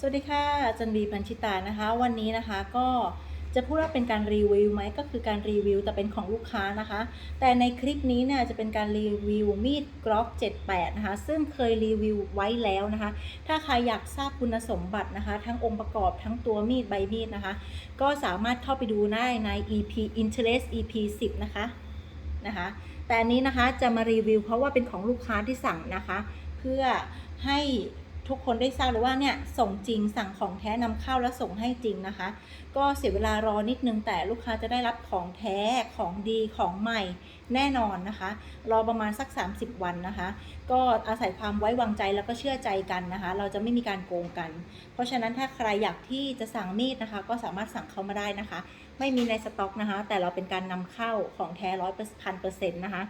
สวัสดีค่ะจันบีพันชิตานะคะ วันนี้นะคะก็จะพูดว่าเป็นการรีวิวไหมก็คือการรีวิวแต่เป็นของลูกค้านะคะ แต่ในคลิปนี้เนี่ยจะเป็นการรีวิวมีดกรอก78 นะคะ ซึ่งเคยรีวิวไว้แล้วนะคะ ถ้าใครอยากทราบคุณสมบัตินะคะ ทั้งองค์ประกอบทั้งตัวมีดใบมีดนะคะ ก็สามารถเข้าไปดูได้ใน EP Interest EP 10 นะคะนะคะ แต่อันนี้นะคะจะมารีวิวเพราะว่าเป็นของลูกค้าที่สั่งนะคะ เพื่อให้ ทุกคนได้ทราบเลยว่าเนี่ยส่งจริงสั่งของแท้นำเข้าแล้วส่งให้จริงนะคะ ก็เสียเวลารอนิดนึงแต่ลูกค้าจะได้รับของแท้ของดีของใหม่แน่นอนนะคะ รอประมาณสัก 30 วันนะคะ ก็อาศัยความไว้วางใจแล้วก็เชื่อใจกันนะคะ เราจะไม่มีการโกงกัน เพราะฉะนั้นถ้าใครอยากที่จะสั่งมีดนะคะ ก็สามารถสั่งเข้ามาได้นะคะ ไม่มีในสต็อกนะคะ แต่เราเป็นการนำเข้าของแท้ร้อยพันเปอร์เซ็นต์นะคะ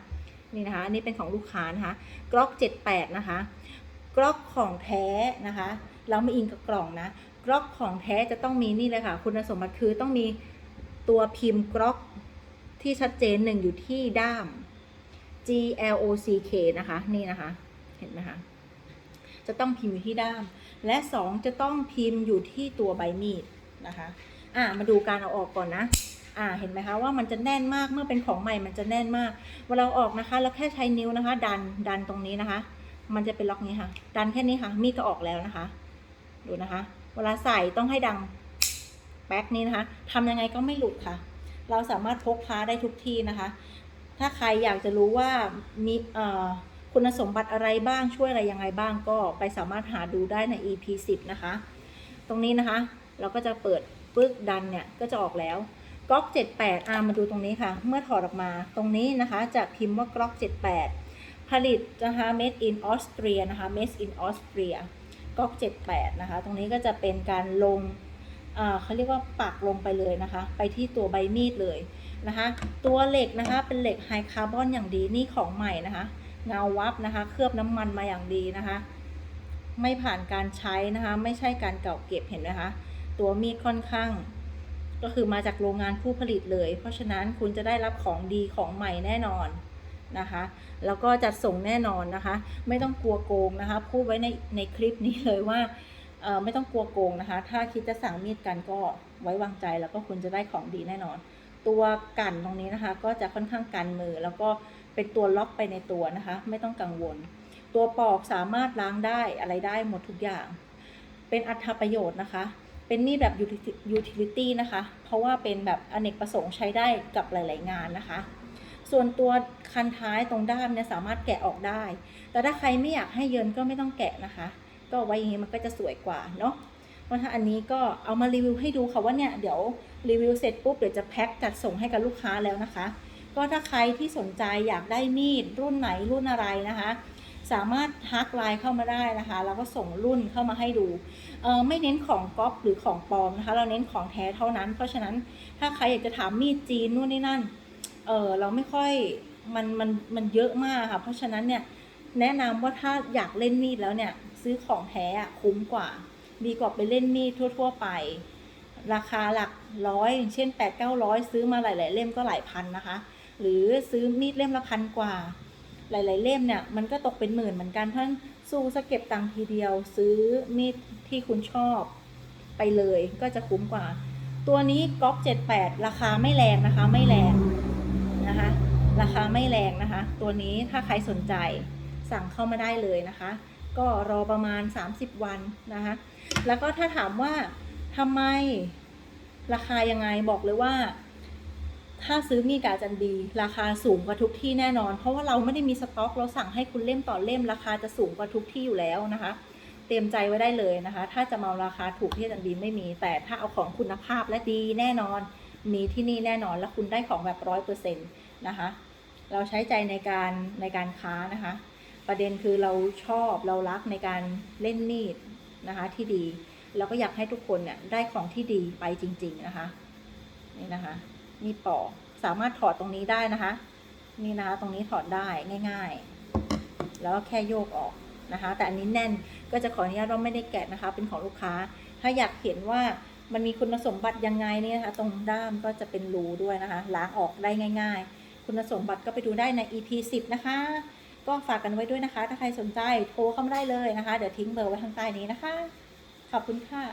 นี่นะคะอันนี้เป็นของลูกค้านะคะกล็อก78 นะคะ กล็อกของแท้นะคะ เราไม่อิงกับกล่องนะกล็อกของแท้จะต้องมีนี่เลยค่ะ คุณสมบัติคือต้องมีตัวพิมพ์กล็อกที่ชัดเจนหนึ่งอยู่ที่ด้าม G L O C K นะคะ นี่นะคะ เห็นไหมคะ จะต้องพิมพ์อยู่ที่ด้าม และสองจะต้องพิมพ์อยู่ที่ตัวใบมีดนะคะ อ่ามาดูการเอาออกก่อนนะ อ่า เห็นไหมคะว่ามันจะแน่นมาก เมื่อเป็นของใหม่มันจะแน่นมาก เวลาเอาออกนะคะ เราแค่ใช้นิ้วนะคะ ดัน ดันตรงนี้นะคะ มันจะเป็นล็อกนี้ค่ะ ดันแค่นี้ค่ะ มีดก็ออกแล้วนะคะ ดูนะคะ เวลาใส่ต้องให้ดังแป๊กนี้นะคะทำยังไงก็ไม่หลุดค่ะ เราสามารถพกพาได้ทุกที่นะคะ ถ้าใครอยากจะรู้ว่ามีคุณสมบัติอะไรบ้างช่วยอะไรยังไงบ้างก็ไปสามารถหาดูได้ใน EP 10นะคะ ตรงนี้นะคะ เราก็จะเปิดปึ๊กดันเนี่ยก็จะออกแล้วก๊อก78อ่ามาดูตรงนี้ค่ะ เมื่อถอดออกมาตรงนี้นะคะ จะพิมพ์ว่าก๊อก78 ผลิตนะคะ made in Austria นะคะ made in Austria ก๊อก78 นะคะ ตรงนี้ก็จะเป็นการลงเขาเรียกว่าปักลงไปเลยนะคะ ไปที่ตัวใบมีดเลยนะคะ ตัวเหล็กนะคะเป็นเหล็กไฮคาร์บอนอย่างดีนี่ของใหม่นะคะ เงาวับนะคะ เคลือบน้ำมันมาอย่างดีนะคะ ไม่ผ่านการใช้นะคะ ไม่ใช่การเก่าเก็บเห็นไหมคะ ตัวมีดค่อนข้าง ก็คือมาจากโรงงานผู้ผลิตเลย เพราะฉะนั้นคุณจะได้รับของดีของใหม่แน่นอน นะคะ แล้วก็จัดส่งแน่นอนนะคะ ไม่ต้องกลัวโกงนะคะ พูดไว้ในในคลิปนี้เลยว่าไม่ต้องกลัวโกงนะคะ ถ้าคิดจะสั่งมีดกันก็ไว้วางใจแล้วก็คุณจะได้ของดีแน่นอน ตัวกันตรงนี้นะคะ ก็จะค่อนข้างกันมือ แล้วก็เป็นตัวล็อกไปในตัวนะคะ ไม่ต้องกังวล ตัวปอกสามารถล้างได้อะไรได้หมดทุกอย่าง เป็นอัตประโยชน์นะคะ เป็นมีดแบบ utility- utility นะคะ เพราะว่าเป็นแบบอเนกประสงค์ใช้ได้กับหลาย ๆ งานนะคะ ส่วนตัวคันท้ายตรงด้ามเนี่ยสามารถแกะออกได้ แต่ถ้าใครไม่อยากให้เยินก็ไม่ต้องแกะนะคะ ก็ไว้อย่างนี้มันก็จะสวยกว่าเนาะเพราะถ้าอันนี้ก็เอามารีวิวให้ดูค่ะว่าเนี่ยเดี๋ยวรีวิวเสร็จปุ๊บเดี๋ยวจะแพ็คจัดส่งให้กับลูกค้าแล้วนะคะ ก็ถ้าใครที่สนใจอยากได้มีดรุ่นไหนรุ่นอะไรนะคะ สามารถทักไลน์เข้ามาได้นะคะแล้วก็ส่งรุ่นเข้ามาให้ดูเออไม่เน้นของก๊อปหรือของปลอมนะคะ เราเน้นของแท้เท่านั้น เพราะฉะนั้นถ้าใครอยากจะถามมีดจีนนู่นนี่นั่น เออเราไม่ค่อยมันมันมันเยอะมากค่ะ เพราะฉะนั้นเนี่ยแนะนำว่าถ้าอยากเล่นมีดแล้วเนี่ยซื้อของแท้อะคุ้มกว่า ดีกว่าไปเล่นมีดทั่ว ๆ ไป ราคาหลักร้อยอย่างเช่น8 9 0 0 ซื้อมาหลาย ๆ เล่มก็หลายพันนะคะ หรือซื้อมีดเล่มละพันกว่า หลาย ๆ เล่มเนี่ยมันก็ตกเป็นหมื่นเหมือนกันเพราะฉะนั้นสู้สเก็บตังค์ทีเดียว ซื้อมีดที่คุณชอบไปเลยก็จะคุ้มกว่า ตัวนี้ก๊อป78 ราคาไม่แรงนะคะไม่แรง นะคะ ราคาไม่แรงนะคะ ตัวนี้ถ้าใครสนใจสั่งเข้ามาได้เลยนะคะ ก็รอประมาณ 30 วันนะคะ แล้วก็ถ้าถามว่าทำไมราคายังไงบอกเลยว่า ถ้าซื้อมีกาจันดี ราคาสูงกว่าทุกที่แน่นอน เพราะว่าเราไม่ได้มีสต็อก เราสั่งให้คุณเล่มต่อเล่มราคาจะสูงกว่าทุกที่อยู่แล้วนะคะ เตรียมใจไว้ได้เลยนะคะ ถ้าจะมาราคาถูกที่จันดีไม่มี แต่ถ้าเอาของคุณภาพและดีแน่นอน มีที่นี่แน่นอน แล้วคุณได้ของแบบร้อยเปอร์เซ็นต์ นะคะ เราใช้ใจในการในการค้านะคะ ประเด็นคือเราชอบเรารักในการเล่นมีดนะคะที่ดี แล้วก็อยากให้ทุกคนเนี่ยได้ของที่ดีไปจริง ๆนะคะ นี่นะคะ มีปอกสามารถถอดตรงนี้ได้นะคะ นี่นะคะตรงนี้ถอดได้ง่าย ๆ แล้วก็แค่โยกออกนะคะ แต่อันนี้แน่นก็จะขออนุญาตว่าไม่ได้แกะนะคะ เป็นของลูกค้า ถ้าอยากเห็นว่ามันมีคุณสมบัติยังไงเนี่ยนะคะ ตรงด้ามก็จะเป็นรูด้วยนะคะ ล้างออกได้ง่าย ๆ คุณสมบัติก็ไปดูได้ใน EP 10 นะคะ ก็ฝากกันไว้ด้วยนะคะ ถ้าใครสนใจโทรเข้ามาได้เลยนะคะ เดี๋ยวทิ้งเบอร์ไว้ข้างใต้นี้นะคะ ขอบคุณค่ะ